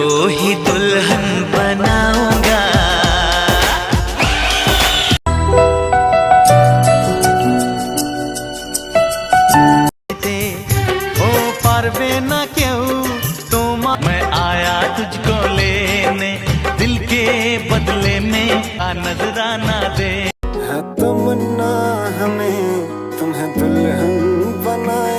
तुझको ही दुल्हन बनाऊँगा। ओ पारवे ना क्यों? तुम मैं आया तुझको लेने दिल के बदले में आ नजराना दे। तुम ना हमें तुम्हें दुल्हन बनाए।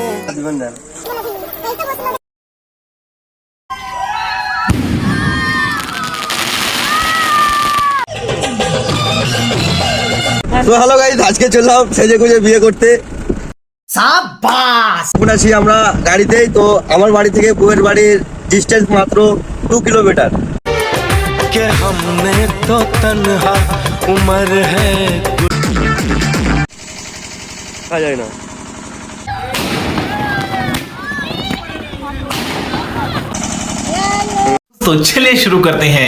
তো হ্যালো গাইজ আজকে চললাম সেজে গুজে বিয়ে করতে এখন আছি আমরা গাড়িতেই তো আমার বাড়ি থেকে বউয়ের বাড়ির ডিস্টেন্স মাত্র টু কিলোমিটার कि हमने तो तन्हा उम्र है যায় না तो चलिए शुरू करते हैं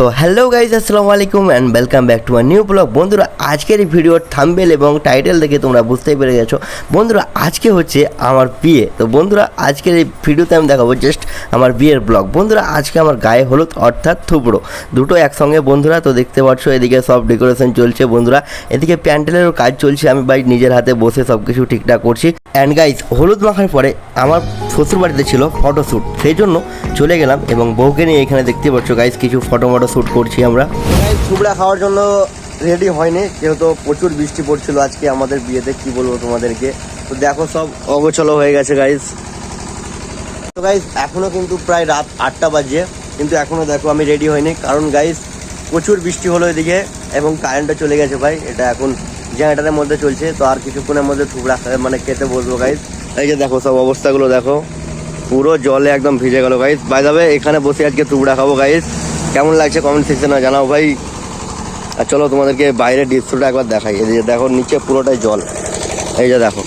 সো হ্যালো গাইজ আসসালামু আলাইকুম and welcome back to my new blog বন্ধুরা, আজকের এই ভিডিওর থাম্বেল এবং টাইটেল দেখে তোমরা বুঝতেই পেরে গেছো। বন্ধুরা, আজকে হচ্ছে আমার বিয়ে। তো বন্ধুরা, আজকের এই ভিডিওতে আমি দেখাবো জাস্ট আমার বিয়ের ব্লগ বন্ধুরা, আজকে আমার গায়ে হলুদ অর্থাৎ থুবড়ো। দুটো একসঙ্গে বন্ধুরা, তো দেখতে পাচ্ছ, এদিকে সব ডেকোরেশন চলছে বন্ধুরা। এদিকে প্যান্ডেলেরও কাজ চলছে, আমি ভাই নিজের হাতে বসে সব কিছু ঠিকঠাক করছি। অ্যান্ড গাইজ হলুদ মাখার পরে আমার শ্বশুর বাড়িতে ছিল ফটোশ্যুট সেই জন্য চলে গেলাম এবং বউকে নিয়ে এখানে দেখতে পাচ্ছ গাইজ কিছু ফটো মটো শ্যুট করছি আমরা। থুবড়া খাওয়ার জন্য রেডি হয়নি, যেহেতু প্রচুর বৃষ্টি পড়ছিল আজকে আমাদের বিয়েতে, কি বলব তোমাদেরকে? তো দেখো সব অগোছলো হয়ে গেছে গাইজ তো গাইজ এখনও কিন্তু প্রায় রাত আটটা বাজে, কিন্তু এখনও দেখো আমি রেডি হয়নি, কারণ গাইজ প্রচুর বৃষ্টি হলো এদিকে এবং কারেন্টও চলে গেছে ভাই, এটা এখন জেনারেটারের মধ্যে চলছে, তো আর কিছুক্ষণের মধ্যে থুবড়া মানে খেতে বসবো গাইজ এই যে দেখো সব অবস্থাগুলো, দেখো। পুরো জলে একদম ভিজে গেল গাইজ বাই যাবে এখানে বসে আজকে থুবড়া খাব গাইজ কেমন লাগছে কমেন্ট সেকশনে জানাও ভাই। আর চলো তোমাদেরকে বাইরের দৃশ্যটা একবার দেখাই। এই যে দেখো, নিচে পুরোটাই জল। এই যে দেখো,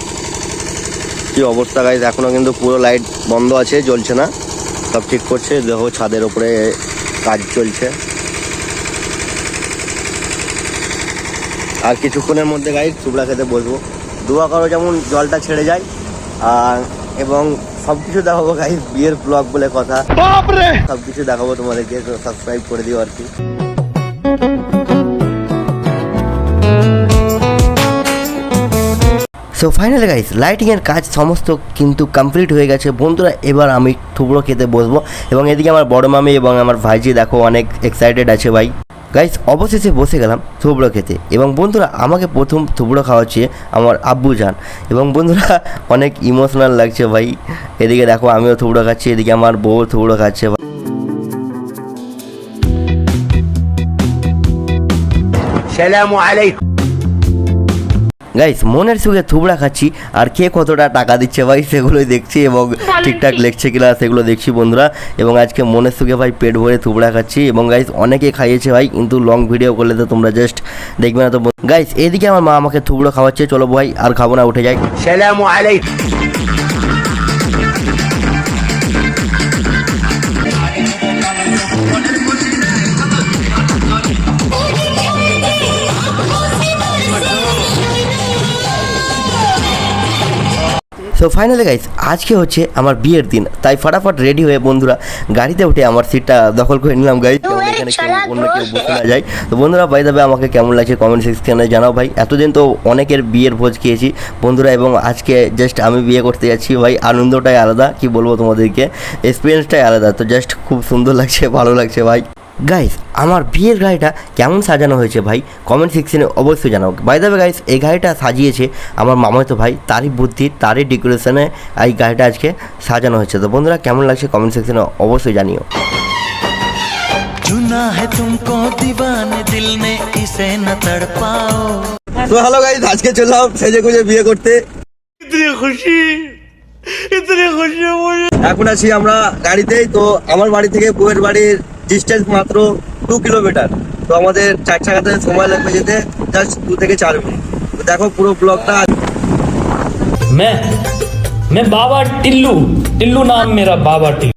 কী অবস্থা গাইজ এখনও কিন্তু পুরো লাইট বন্ধ আছে, জ্বলছে না। সব ঠিক করছে। দেখো, ছাদের ওপরে কাজ চলছে। আর কিছুক্ষণের মধ্যে গাইজ চুবড়া খেতে বসবো। দোয়া করো যেমন জলটা ছেড়ে যায়। আর, এবং সব কিছু দেখাবো গাইজ বিয়ের ব্লগ বলে কথা। সব কিছু দেখাবো তোমাদেরকে সাবস্ক্রাইব করে দিও আর কি। সো ফাইনাল গাইস লাইটিংয়ের কাজ সমস্ত কিন্তু কমপ্লিট হয়ে গেছে। বন্ধুরা এবার আমি থুবড়ো খেতে বসবো। এবং এদিকে আমার বড় মামি এবং আমার ভাইজি দেখো অনেক এক্সাইটেড আছে ভাই। গাইস অবশেষে বসে গেলাম থুবড়ো খেতে এবং বন্ধুরা আমাকে প্রথম থুবড়ো খাওয়াচ্ছে আমার আব্বু যান এবং বন্ধুরা, অনেক ইমোশনাল লাগছে ভাই। এদিকে দেখো, আমিও থুবড়ো খাচ্ছি, এদিকে আমার বউ থুবড়ো খাচ্ছে গাইস মনের সুখে থুবড়া খাচ্ছি। আর কে কতটা টাকা দিচ্ছে ভাই সেগুলোই দেখছি এবং ঠিকঠাক লেখছে কিনা সেগুলো দেখছি বন্ধুরা। এবং আজকে মনের সুখে ভাই পেট ভরে থুবড়া খাচ্ছি। এবং গাইস অনেকে খাইয়েছে ভাই কিন্তু লং ভিডিও করলে তো তোমরা জাস্ট দেখবে না তো গাইস এদিকে আমার মা আমাকে থুবড়া খাওয়াচ্ছে। চলো ভাই আর খাব না উঠে যাই। সো ফাইনালি গাইস আজকে হচ্ছে আমার বিয়ের দিন। তাই ফটাফট রেডি হয়ে বন্ধুরা গাড়িতে উঠে আমার সিটটা দখল করে নিলাম গাইস এখানে অন্য কেউ বসে না যায়। তো বন্ধুরা বাই যাবে আমাকে কেমন লাগছে কমেন্ট সেকশনে জানাও ভাই। এতদিন তো অনেকের বিয়ের ভোজ খেয়েছি। বন্ধুরা এবং আজকে জাস্ট আমি বিয়ে করতে যাচ্ছি ভাই। আনন্দটাই আলাদা কি বলব তোমাদেরকে? এক্সপিরিয়েন্সটাই আলাদা। তো জাস্ট খুব সুন্দর লাগছে ভালো লাগছে ভাই। গাইস আমার বিয়ের গাড়িটা কেমন সাজানো হয়েছে ভাই? কমেন্ট সেকশনে অবশ্যই জানাও। বাই দ্য গাইস এই গাড়িটা সাজিয়েছে আমার মামাতো ভাই। তারই বুদ্ধি তারই ডেকোরেশনে এই গাড়িটা আজকে সাজানো হয়েছে। তো বন্ধুরা কেমন লাগছে কমেন্ট সেকশনে অবশ্যই জানিও। তো হ্যালো গাইস আজকে চললাম সেজে খুঁজে বিয়ে করতে। খুশি এখন আছি আমরা গাড়িতেই। তো আমার বাড়ি থেকে বউয়ের বাড়ির ডিস্টেন্স মাত্র টু কিলোমিটার তো আমাদের চার চাকাতে সময় লাগবে যেতে জাস্ট দু থেকে চার মিনিট তো দেখো পুরো ব্লগটা मैं मैं बाबा टिल्लू टिल्लू नाम मेरा बाबा टिल्लू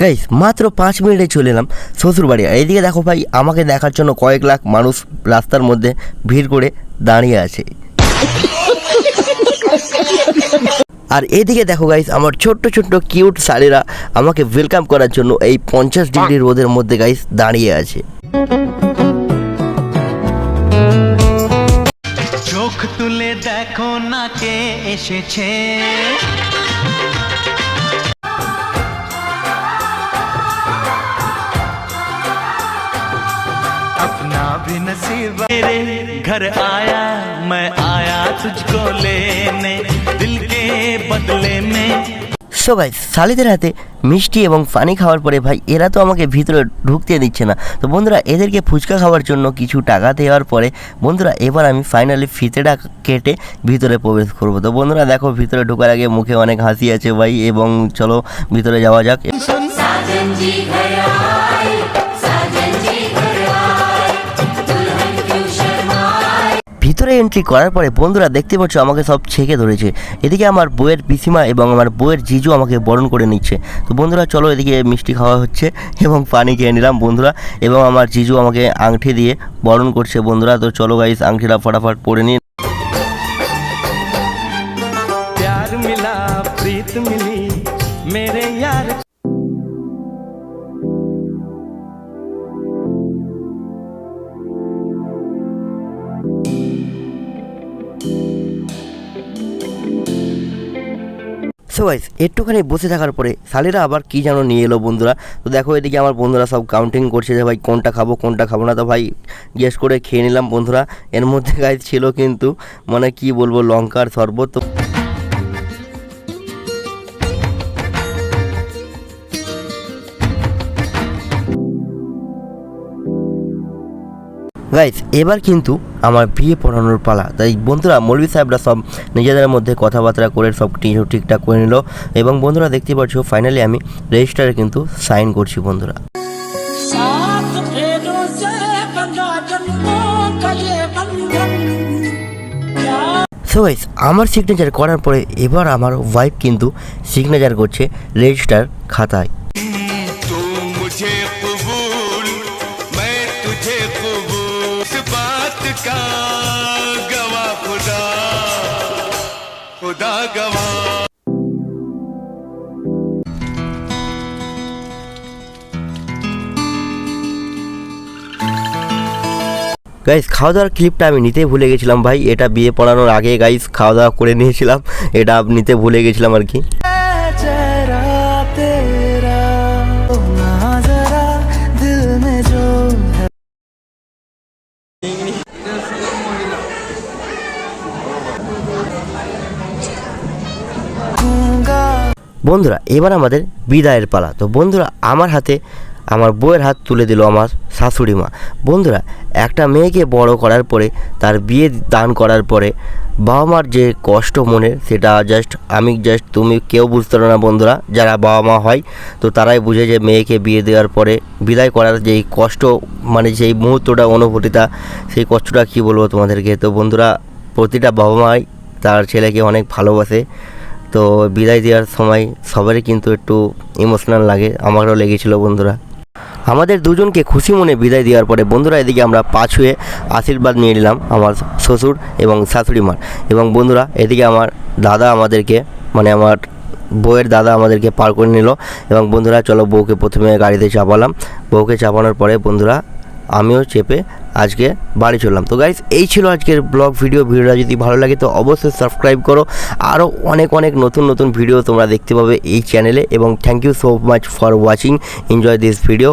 গাইস মাত্র পাঁচ মিনিটে চলে এলাম শ্বশুর বাড়ি আর এইদিকে দেখো ভাই আমাকে দেখার জন্য কয়েক লাখ মানুষ রাস্তার মধ্যে ভিড় করে দাঁড়িয়ে আছে আর এদিকে দেখো গাইস আমার ছোট্ট ছোট্ট কিউট শাড়িরা আমাকে ওয়েলকাম করার জন্য এই পঞ্চাশ ডিগ্রি রোদের মধ্যে গাইস দাঁড়িয়ে আছে। চোখ তুলে দেখো না কে এসেছে। भी नसीब तेरे घर आया मैं आया तुझको लेने दिल के बदले में সো গাইস শালিদের হাতে মিষ্টি এবং পানি খাওয়ার পরে ভাই এরা তো আমাকে ভিতরে ঢুকতে দিচ্ছে না তো বন্ধুরা এদেরকে ফুচকা খাওয়ার জন্য কিছু টাকা দেওয়ার পরে বন্ধুরা এবার আমি ফাইনালি ফিতেটা কেটে ভিতরে প্রবেশ করব তো বন্ধুরা দেখো ভিতরে ঢোকার আগে মুখে অনেক হাসি আছে ভাই এবং চলো ভিতরে যাওয়া যাক ভিতরে এন্ট্রি করার পরে বন্ধুরা দেখতে পাচ্ছ আমাকে সব ছেঁকে ধরেছে এদিকে আমার বইয়ের পিসিমা এবং আমার বইয়ের জিজু আমাকে বরণ করে নিচ্ছে তো বন্ধুরা চলো এদিকে মিষ্টি খাওয়া হচ্ছে এবং পানি খেয়ে নিলাম বন্ধুরা এবং আমার জিজু আমাকে আংটি দিয়ে বরণ করছে বন্ধুরা তো চলো গাইস আংটিটা ফটাফট পরে নিন प्यार मिला प्रीत मिली मेरे সো গাইস একটুখানি বসে থাকার পরে শালিরা আবার কি যেন নিয়ে এলো বন্ধুরা? তো দেখো এদিকে আমার বন্ধুরা সব কাউন্টিং করছে যে, ভাই, কোনটা খাব কোনটা খাব না? তো ভাই গেস করে খেয়ে নিলাম বন্ধুরা। এর মধ্যে গাইজ ছিল কিন্তু মানে কি বলব, লঙ্কার শরবত। তো গাইজ এবার কিন্তু আমার বিয়ে পড়ানোর পালা। তাই বন্ধুরা মৌলবি সাহেবরা সব নিজেদের মধ্যে কথাবার্তা করে সব ঠিকঠাক করে নিল এবং বন্ধুরা দেখতে পাচ্ছ ফাইনালি আমি রেজিস্টারে কিন্তু সাইন করছি বন্ধুরা। সো গাইস আমার সিগনেচার করার পরে এবার আমার ওয়াইফ কিন্তু সিগনেচার করছে রেজিস্টার খাতায়। खुदा गवा গাইস খাওয়া দাওয়ার ক্লিপটা আমি নিতে ভুলে গেছিলাম ভাই এটা বিয়ে পড়ানোর আগে গাইস খাওয়া দাওয়া করে নিয়েছিলাম এটা নিতে ভুলে গেছিলাম আর কি বন্ধুরা, এবার আমাদের বিদায়ের পালা। তো বন্ধুরা, আমার হাতে আমার বউয়ের হাত তুলে দিল আমার শাশুড়ি মা। বন্ধুরা, একটা মেয়েকে বড় করার পরে, তার বিয়ে দান করার পরে, বাবা মার যে কষ্ট মনে, সেটা জাস্ট আমি জাস্ট তুমি কেউ বুঝতে পারো না বন্ধুরা, যারা বাবা মা হয়, তো তারাই বুঝে যে মেয়েকে বিয়ে দেওয়ার পরে, বিদায় করার যেই কষ্ট মানে যেই মুহূর্তটা, অনুভূতিটা, সেই কষ্টটা কী বলব তোমাদেরকে? তো বন্ধুরা, প্রতিটা বাবা মাই তার ছেলেকে অনেক ভালোবাসে। তো বিদায় দেওয়ার সময় সবারই কিন্তু একটু ইমোশনাল লাগে, আমারও লেগেছিল বন্ধুরা। আমাদের দুজনকে খুশি মনে বিদায় দেওয়ার পরে বন্ধুরা এদিকে আমরা পাঁচ হয়ে আশীর্বাদ নিয়ে নিলাম আমার শ্বশুর এবং শাশুড়ি মার। এবং বন্ধুরা এদিকে আমার দাদা আমাদেরকে মানে আমার বউয়ের দাদা আমাদেরকে পার করে নিল। এবং বন্ধুরা চলো বউকে প্রথমে গাড়িতে চাপালাম। বউকে চাপানোর পরে বন্ধুরা আমিও চেপে আজকে বাড়ি চললাম। তো গাইজ এই ছিল আজকের ব্লগ ভিডিও ভিডিওটা যদি ভালো লাগে তো অবশ্যই সাবস্ক্রাইব করো। আরও অনেক অনেক নতুন নতুন ভিডিও তোমরা দেখতে পাবে এই চ্যানেলে এবং thank you so much for watching enjoy this video